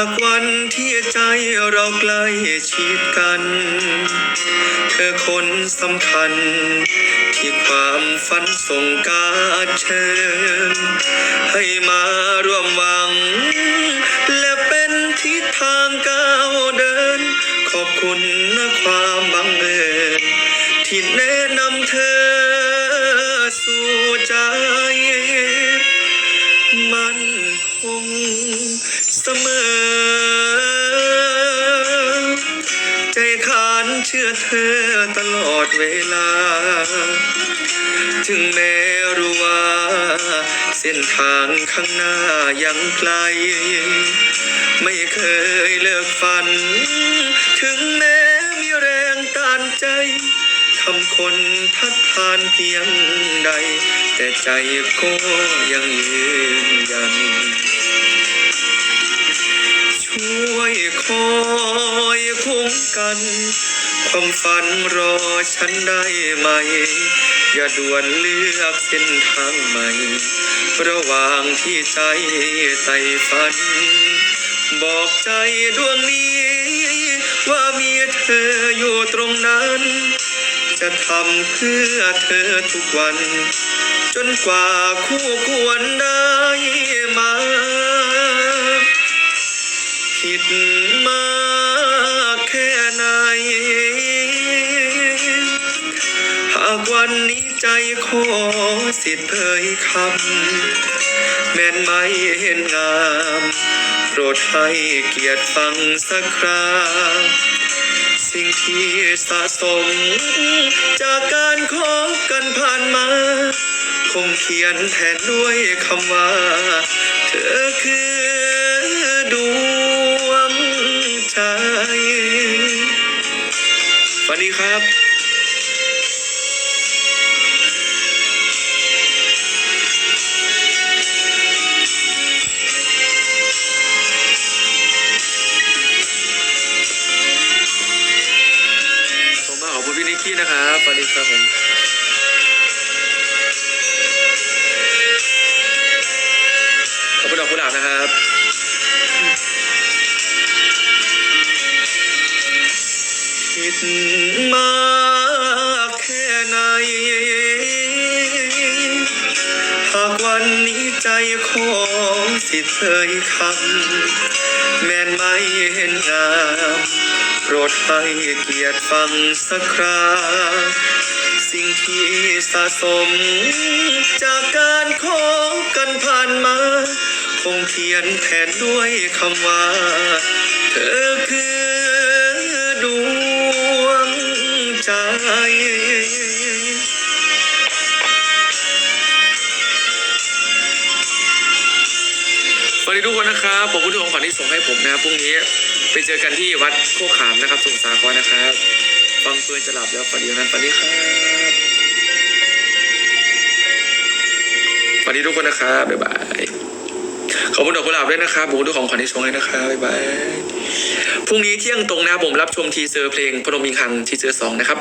ากวันที่ใจเราใกล้ชิดกัน เธอคนสำคัญ ที่ความฝันส่งการเชิญให้มาร่วมหวัง และเป็นทิศทางก้าวเดิน ขอบคุณนะความบังเอิญที่แนะนำเธอสู่ใจ ใจขานเชื่อเธอตลอดเวลา ถึงแม้รู้ว่า เส้นทางข้างหน้ายังไกล ไม่เคยเลิกฝัน ถึงแม้มีแรงต้านใจคำคนทัดทานเพียงใด แต่ใจก็ยังยืนยัน ช่วยคอ คุ้มกัน ความฝันรอฉันได้ไหม อย่าด่วนเลือกเส้นทางใหม่ ระหว่างที่ใจไต่ฝัน บอกใจดวงนี้ ว่ามีเธออยู่ตรงนั้น จะทำเพื่อเธอทุกวัน จนกว่าคู่ควรได้มาผิดมาากวันนี้ใจขอสิทธิ์เผยคำแม้นไม่เห็นงาม โปรดให้เกียรติฟังสักคราสิ่งที่สะสม จากการคบกันผ่านมา คงเขียนแทนด้วยคำว่า เธอคือดวงใจสวัสดีครับ อบคุณพี่นิกกี้นะครับสวัสดีครับผมขอบคุณดอกกุหลาบนะครับคิดมากแค่ไหนหากวันนี้ใจของสิเผยคำแม้นไม่เห็นงาม รดให้เกียรติฟังสักครา สิ่งที่สะสมจากการคบกันผ่านมา คงเขียนแทนด้วยคำว่า เธอคือดวงใจสวัสดีทุกคนนะครับ ผมผู้ที่ของขวัญที่ส่งให้ผมนะพรุ่งนี้ ไปเจอกันที่วัดโคกขามนะครับสมุทรสาครนะครับฟังปืนจะหลับแล้วฝันดีนั้นฝันดีครับฝันดีทุกคนนะครับบ๊ายบายขอบคุณดอกกุหลาบด้วยนะครับผมด้วยของขวัญที่ส่งให้นะครับบ๊ายบายพรุ่งนี้เที่ยงตรงนะบผมรับชมทีเซอร์เพลงพนมยิงคังทีเซอร์สองนะครับ